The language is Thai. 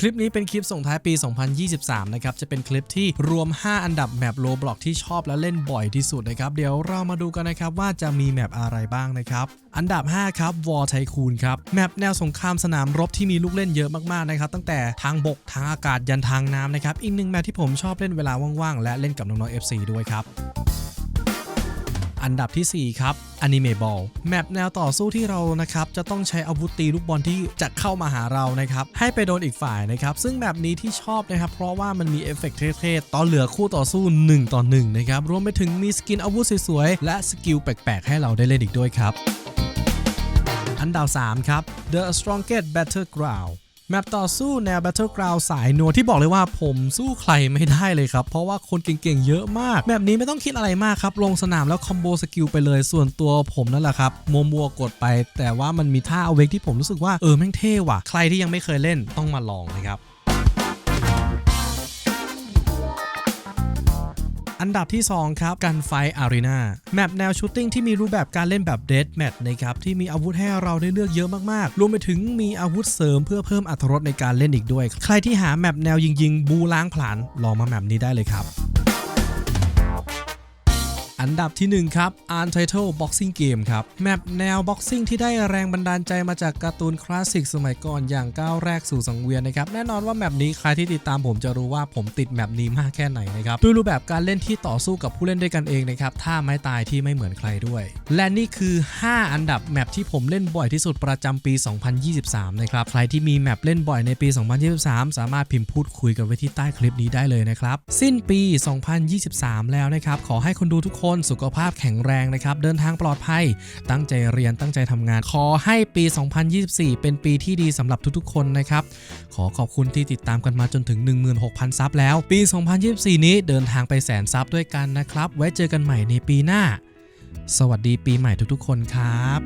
คลิปนี้เป็นคลิปส่งท้ายปี 2023 นะครับ จะเป็นคลิปที่รวม 5 อันดับแมปโลบล็อกที่ชอบและเล่นบ่อยที่สุดนะครับ เดี๋ยวเรามาดูกันนะครับว่าจะมีแมปอะไรบ้างนะครับ อันดับ 5 ครับ War Tycoon ครับ แมปแนวสงครามสนามรบที่มีลูกเล่นเยอะมากๆนะครับ ตั้งแต่ทางบกทางอากาศยันทางน้ำนะครับ อีกหนึ่งแมปที่ผมชอบเล่นเวลาว่างๆและเล่นกับน้องๆ FC ด้วยครับ อันดับทีสี่4 ครับ Anime Ball แมปแนวต่อสู้ที่เรานะครับจะต้องใช้อาวุธตีลูกบอลที่จะเข้ามาหาเรานะครับให้ไปโดนอีกฝ่ายนะครับซึ่งแบบนี้ที่ชอบนะครับเพราะว่ามันมีเอฟเฟกต์เท่ๆตอนเหลือคู่ต่อสู้ 1 ต่อ1นะครับรวมไปถึงมีสกินอาวุธสวยๆและสกิลแปลกๆ ให้เราได้เล่นอีกด้วยครับอันดับ3ครับ The Strongest Battleground แมปต่อสู้แนว Battleground สายนัวที่บอกเลยว่าผมสู้ใครไม่ได้เลยครับ เพราะว่าคนเก่งๆเยอะมาก แบบนี้ไม่ต้องคิดอะไรมากครับ ลงสนามแล้วคอมโบสกิลไปเลยส่วนตัวผมนั่นแหละครับมัวมัวๆกดไป แต่ว่ามันมีท่าเอาเวกที่ผมรู้สึกว่าเออแม่งเท่ว่ะ ใครที่ยังไม่เคยเล่นต้องมาลองนะครับ อันดับที่ 2 ครับกันไฟอารีนาแมปแนวชูตติ้งที่มีรูปแบบการเล่นแบบเดดแมทนะครับที่มีอาวุธให้เราได้เลือกเยอะมากๆ รวมไปถึงมีอาวุธเสริมเพื่อเพิ่มอรรถรสในการเล่นอีกด้วย ใครที่หาแมปแนวยิงๆ บูล้างผลาญลองมาแมปนี้ได้เลยครับ อันดับที่ 1 ครับ Untitled Boxing Game ครับ แมปแนวบ็อกซิ่งที่ได้แรงบันดาลใจมาจากการ์ตูนคลาสสิกสมัยก่อนอย่างก้าวแรกสู่สังเวียนนะครับ แน่นอนว่าแมปนี้ใครที่ติดตามผมจะรู้ว่าผมติดแมปนี้มากแค่ไหนนะครับด้วยรูปแบบการเล่นที่ต่อสู้กับผู้เล่นด้วยกันเองนะครับท่าไม้ตายที่ไม่เหมือนใครด้วย และนี่คือ 5 อันดับแมปที่ผมเล่นบ่อยที่สุดประจำปี 2023 นะครับ ใครที่มีแมปเล่นบ่อยในปี 2023 สามารถพิมพ์พูดคุยกันไว้ที่ใต้คลิปนี้ได้เลยนะครับสิ้นปี 2023 แล้วนะครับขอให้คนดูทุกคนสุขภาพแข็งแรงนะครับ เดินทางปลอดภัย ตั้งใจเรียนตั้งใจทำงาน ขอให้ปี 2024 เป็นปีที่ดีสำหรับทุกๆ คนนะครับ ขอขอบคุณที่ติดตามกันมาจนถึง 16,000 ซับแล้ว ปี 2024 นี้เดินทางไปแสนซับด้วยกันนะครับ ไว้เจอกันใหม่ในปีหน้า สวัสดีปีใหม่ทุกๆ คนครับ